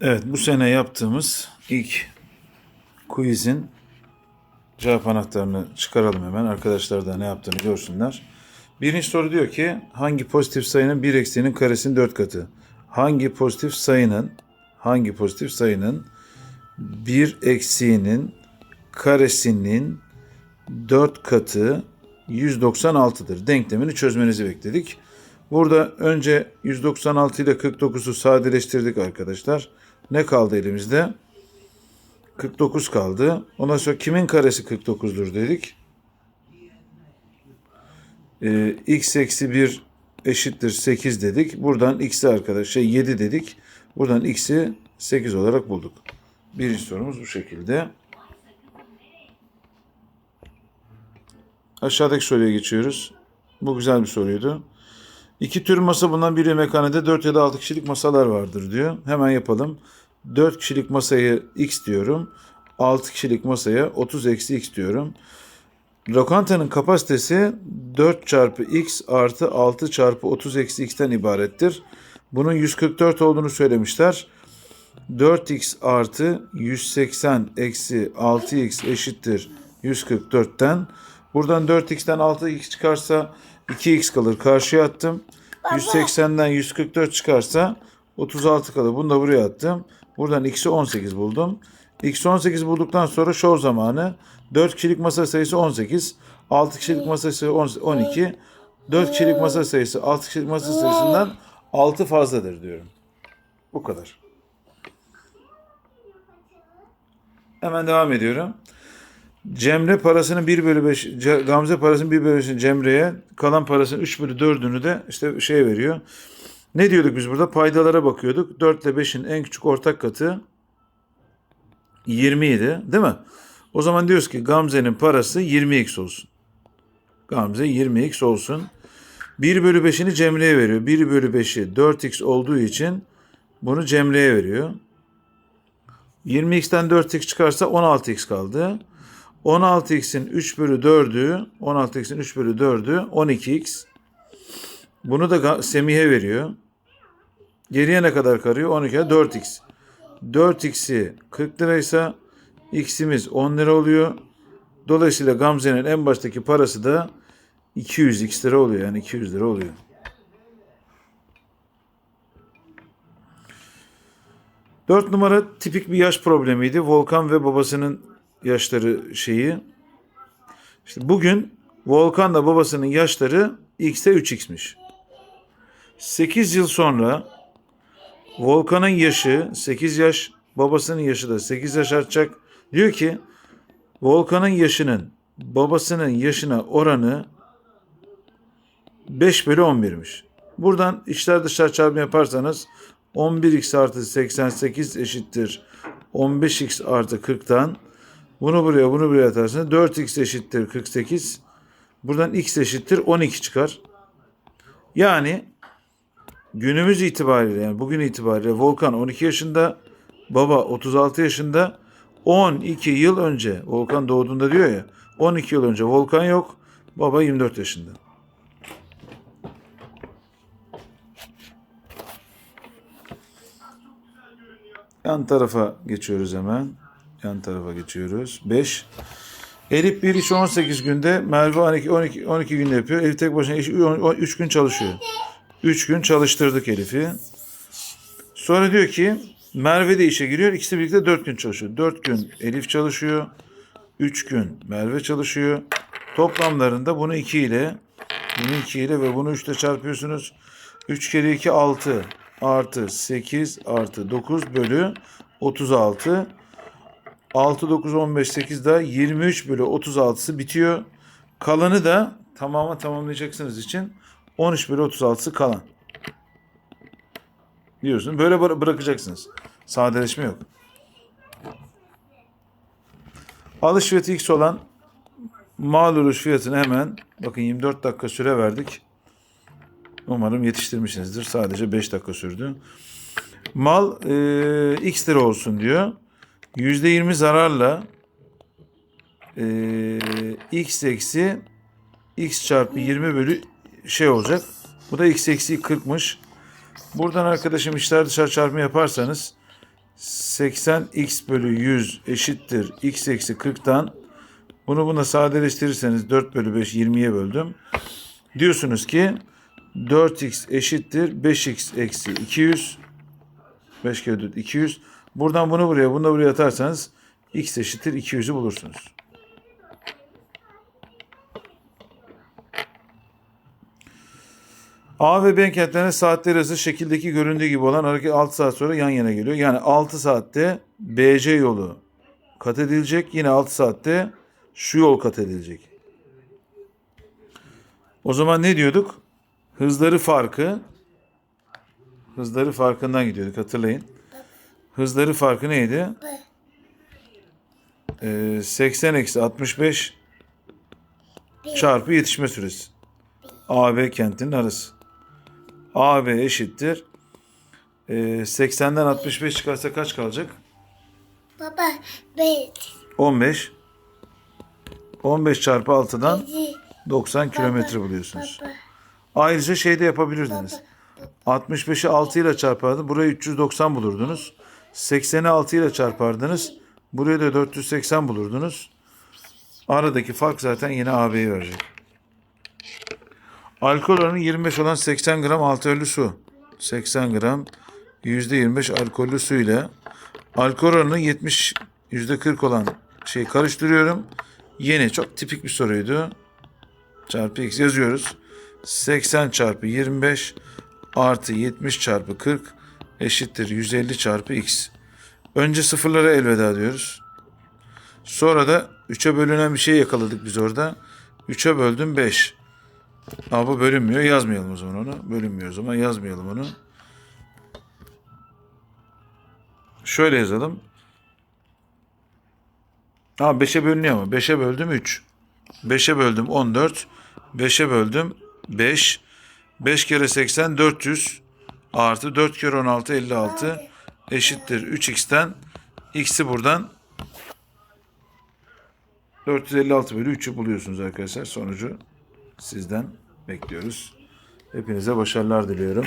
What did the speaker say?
Evet bu sene yaptığımız ilk quizin cevap anahtarını çıkaralım hemen. Arkadaşlar da ne yaptığını görsünler. Birinci soru diyor ki hangi pozitif sayının bir eksiğinin karesinin dört katı? Hangi pozitif sayının hangi pozitif sayının bir eksiğinin karesinin dört katı 196'dır. Denklemini çözmenizi bekledik. Burada önce 196 ile 49'u sadeleştirdik arkadaşlar. Ne kaldı elimizde? 49 kaldı. Ondan sonra kimin karesi 49'dur dedik. Ee, x eksi 1 eşittir 8 dedik. Buradan x'i arkadaş şey 7 dedik. Buradan x'i 8 olarak bulduk. Birinci sorumuz bu şekilde. Aşağıdaki soruya geçiyoruz. Bu güzel bir soruydu. İki tür masa bundan biri mekaniğde 4 ya da 6 kişilik masalar vardır diyor. Hemen yapalım. 4 kişilik masayı x diyorum. 6 kişilik masaya 30 eksi x diyorum. Lokantanın kapasitesi 4 çarpı x artı 6 çarpı 30 eksi x'ten ibarettir. Bunun 144 olduğunu söylemişler. 4x artı 180 eksi 6x eşittir 144'ten. Buradan 4x'ten 6x çıkarsa 2x kalır. Karşıya attım. 180'den 144 çıkarsa 36 kalır. Bunu da buraya attım. Buradan x'i 18 buldum. X 18 bulduktan sonra şov zamanı. 4 kişilik masa sayısı 18. 6 kişilik masa sayısı 12. 4 kişilik masa sayısı 6 kişilik masa sayısından 6 fazladır diyorum. Bu kadar. Hemen devam ediyorum. Cemre parasının 1 bölü 5, Ce- Gamze parasının 1 bölü 5'ini Cemre'ye, kalan parasının 3 bölü 4'ünü de işte şey veriyor. Ne diyorduk biz burada? Paydalara bakıyorduk. 4 ile 5'in en küçük ortak katı 20 idi değil mi? O zaman diyoruz ki Gamze'nin parası 20x olsun. Gamze 20x olsun. 1 bölü 5'ini Cemre'ye veriyor. 1 bölü 5'i 4x olduğu için bunu Cemre'ye veriyor. 20x'ten 4x çıkarsa 16x kaldı. 16x'in 3 bölü 4'ü 16x'in 3 bölü 4'ü 12x. Bunu da Semih'e veriyor. Geriye ne kadar kalıyor? 12'ye 4x. 4x'i 40 liraysa x'imiz 10 lira oluyor. Dolayısıyla Gamze'nin en baştaki parası da 200x lira oluyor. Yani 200 lira oluyor. Dört numara tipik bir yaş problemiydi. Volkan ve babasının yaşları şeyi. İşte bugün Volkan'la babasının yaşları x'e 3x'miş. 8 yıl sonra Volkan'ın yaşı 8 yaş, babasının yaşı da 8 yaş artacak. Diyor ki Volkan'ın yaşının babasının yaşına oranı 5 bölü 11'miş. Buradan içler dışlar çarpımı yaparsanız 11x artı 88 eşittir 15x artı 40'tan bunu buraya bunu buraya atarsınız 4x eşittir 48 buradan x eşittir 12 çıkar. Yani günümüz itibariyle yani bugün itibariyle Volkan 12 yaşında, baba 36 yaşında. 12 yıl önce Volkan doğduğunda diyor ya 12 yıl önce Volkan yok, baba 24 yaşında. Yan tarafa geçiyoruz hemen. Yan tarafa geçiyoruz. 5. Elif bir iş 18 günde, Merve 12, 12, 12 günde yapıyor. Elif tek başına iş 3 gün çalışıyor. 3 gün çalıştırdık Elif'i. Sonra diyor ki Merve de işe giriyor. İkisi birlikte 4 gün çalışıyor. 4 gün Elif çalışıyor. 3 gün Merve çalışıyor. Toplamlarında bunu 2 ile bunu 2 ile ve bunu 3 ile çarpıyorsunuz. 3 kere 2 6 artı 8 artı 9 bölü 36. 6, 9, 15, 8 daha 23 bölü 36'sı bitiyor. Kalanı da tamamen tamamlayacaksınız için 13 bölü 36'sı kalan. Diyorsun. Böyle bıra- bırakacaksınız. Sadeleşme yok. Alış fiyatı x olan mal oluş fiyatını hemen bakın 24 dakika süre verdik. Umarım yetiştirmişsinizdir. Sadece 5 dakika sürdü. Mal e, x lira olsun diyor. %20 zararla e, x eksi x çarpı 20 bölü şey olacak. Bu da x eksi 40'mış. Buradan arkadaşım işler dışarı çarpımı yaparsanız 80x bölü 100 eşittir x eksi 40'tan bunu buna sadeleştirirseniz 4 bölü 5 20'ye böldüm. Diyorsunuz ki 4x eşittir 5x eksi 200. 5 kere 4 200. Buradan bunu buraya bunu da buraya atarsanız x eşittir 200'ü bulursunuz. A ve B kentlerine saatler arası şekildeki göründüğü gibi olan hareket 6 saat sonra yan yana geliyor. Yani 6 saatte BC yolu kat edilecek. Yine 6 saatte şu yol kat edilecek. O zaman ne diyorduk? Hızları farkı hızları farkından gidiyorduk hatırlayın. Hızları farkı neydi? Ee, 80 eksi 65 çarpı yetişme süresi. A ve kentinin arası. A ve eşittir. Ee, 80'den 65 çıkarsa kaç kalacak? Baba, ben 15. 15 çarpı 6'dan bizi 90 kilometre buluyorsunuz. baba, Ayrıca şey de yapabilirdiniz. 65'i 6 ile çarpardınız. Buraya 390 bulurdunuz. 80'i 6 ile çarpardınız. Buraya da 480 bulurdunuz. Aradaki fark zaten yine AB'yi verecek. Alkol oranı 25 olan 80 gram alkollü su. 80 gram %25 alkollü su ile alkol oranı 70 %40 olan şey karıştırıyorum. Yeni çok tipik bir soruydu. Çarpı x yazıyoruz. 80 çarpı 25 artı 70 çarpı 40 eşittir 150 çarpı x. Önce sıfırlara elveda diyoruz. Sonra da 3'e bölünen bir şey yakaladık biz orada. 3'e böldüm 5. Ama bu bölünmüyor. Yazmayalım o zaman onu. Bölünmüyor o zaman. Yazmayalım onu. Şöyle yazalım. Ha 5'e bölünüyor ama. 5'e böldüm 3. 5'e böldüm 14. 5'e böldüm 5. 5 kere 80 400 artı 4 kere 16 56 eşittir 3x'ten x'i buradan 456 bölü 3'ü buluyorsunuz arkadaşlar. Sonucu sizden bekliyoruz. Hepinize başarılar diliyorum.